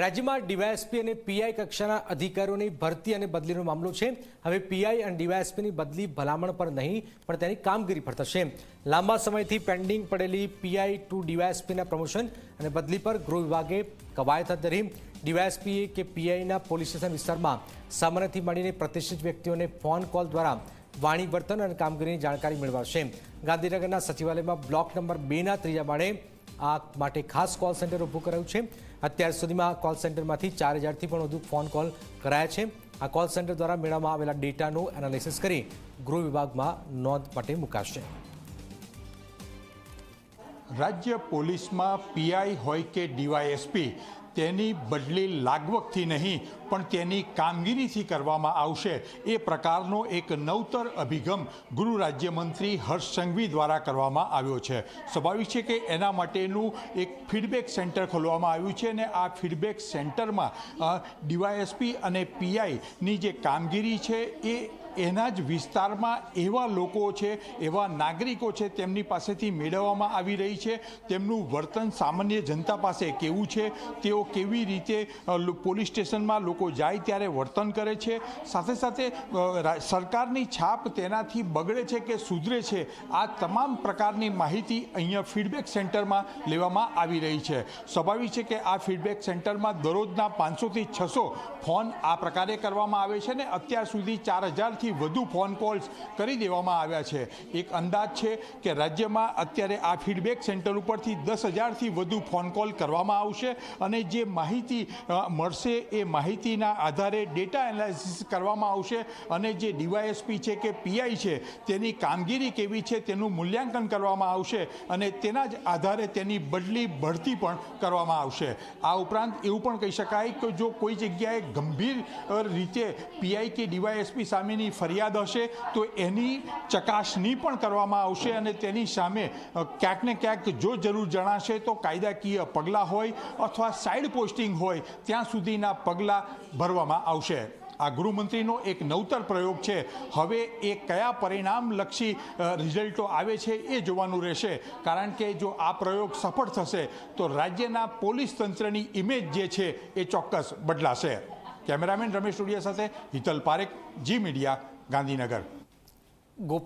રાજ્યમાં ડીવાયએસપી અને પીઆઈ કક્ષાના અધિકારીઓની ભરતી અને બદલીનો મામલો છે. હવે પીઆઈ અને ડીવાયએસપીની બદલી ભલામણ પર નહીં, પણ તેની કામગીરી પર થશે. લાંબા સમયથી પેન્ડિંગ પડેલી પીઆઈ ટુ ડીવાયએસપીના પ્રમોશન અને બદલી પર ગૃહ વિભાગે કવાયત હાથ ધરી. ડીવાયએસપીએ કે પીઆઈના પોલીસ સ્ટેશન વિસ્તારમાં સામાન્યથી મળીને પ્રતિષ્ઠિત વ્યક્તિઓને ફોન કોલ દ્વારા વાણી વર્તન અને કામગીરીની જાણકારી મેળવાશે. ગાંધીનગરના સચિવાલયમાં બ્લોક નંબર બેના ત્રીજા માળે આ માટે ખાસ કોલ સેન્ટર ઊભું કરાયું છે. અત્યાર સુધીમાં કોલ સેન્ટરમાંથી ચાર હજારથી પણ વધુ ફોન કોલ કરાયા છે. આ કોલ સેન્ટર દ્વારા મેળવવામાં આવેલા ડેટાનું એનાલિસિસ કરી ગૃહ વિભાગમાં નોંધ માટે મુકાશે. રાજ્ય પોલીસમાં પીઆઈ હોય કે ડીવાયએસપી તેની બદલી લાગવકથી નહીં, પણ તેની કામગીરીથી કરવામાં આવશે. એ પ્રકારનો એક નવતર અભિગમ ગૃહ રાજ્યમંત્રી હર્ષ સંઘવી દ્વારા કરવામાં આવ્યો છે. સ્વાભાવિક છે કે એના માટેનું એક ફીડબેક સેન્ટર ખોલવામાં આવ્યું છે અને આ ફીડબેક સેન્ટરમાં ડીવાયએસપી અને પીઆઈની જે કામગીરી છે એ એના જ વિસ્તારમાં એવા લોકો છે, એવા નાગરિકો છે તેમની પાસેથી મેળવવામાં આવી રહી છે. તેમનું વર્તન સામાન્ય જનતા પાસે કેવું છે? તેઓ કેવી રીતે પોલીસ સ્ટેશનમાં લોકો જાય ત્યારે વર્તન કરે છે? સાથે સાથે સરકારની છાપ તેનાથી બગડે છે કે સુધરે છે? આ તમામ પ્રકારની માહિતી અહીંયા ફીડબેક સેન્ટરમાં લેવામાં આવી રહી છે. સ્વાભાવિક છે કે આ ફીડબેક સેન્ટરમાં દરરોજના પાંચસોથી છસો ફોન આ પ્રકારે કરવામાં આવે છે ને અત્યાર સુધી ચાર હજારથી વધુ ફોન કોલ્સ કરી દેવામાં આવ્યા છે. એક અંદાજ છે કે રાજ્યમાં અત્યારે આ ફીડબેક સેન્ટર ઉપરથી દસ હજારથી વધુ ફોન કોલ કરવામાં આવશે અને જે માહિતી મળશે એ માહિતીના આધારે ડેટા એનાલિસિસ કરવામાં આવશે અને જે ડીવાયએસપી છે કે પીઆઈ છે તેની કામગીરી કેવી છે તેનું મૂલ્યાંકન કરવામાં આવશે અને તેના જ આધારે તેની બદલી ભરતી પણ કરવામાં આવશે. આ ઉપરાંત એવું પણ કહી શકાય કે જો કોઈ જગ્યાએ ગંભીર રીતે પીઆઈ કે ડીવાયએસપી સામેની ફરિયાદ હશે તો એની ચકાસણી પણ કરવામાં આવશે અને તેની સામે ક્યાંક ને ક્યાંક જો જરૂર જણાશે તો કાયદાકીય પગલાં હોય અથવા સાઇડ પોસ્ટિંગ હોય, ત્યાં સુધીના પગલાં ભરવામાં આવશે. આ ગૃહમંત્રીનો એક નવતર પ્રયોગ છે. હવે એ કયા પરિણામલક્ષી રિઝલ્ટો આવે છે એ જોવાનું રહેશે. કારણ કે જો આ પ્રયોગ સફળ થશે, તો રાજ્યના પોલીસ તંત્રની ઇમેજ જે છે એ ચોક્કસ બદલાશે. કેમેરામેન રમેશ ટુડિયા સાથે હિતલ પારેખ જી મીડિયા ગાંધીનગર. ગોપાલ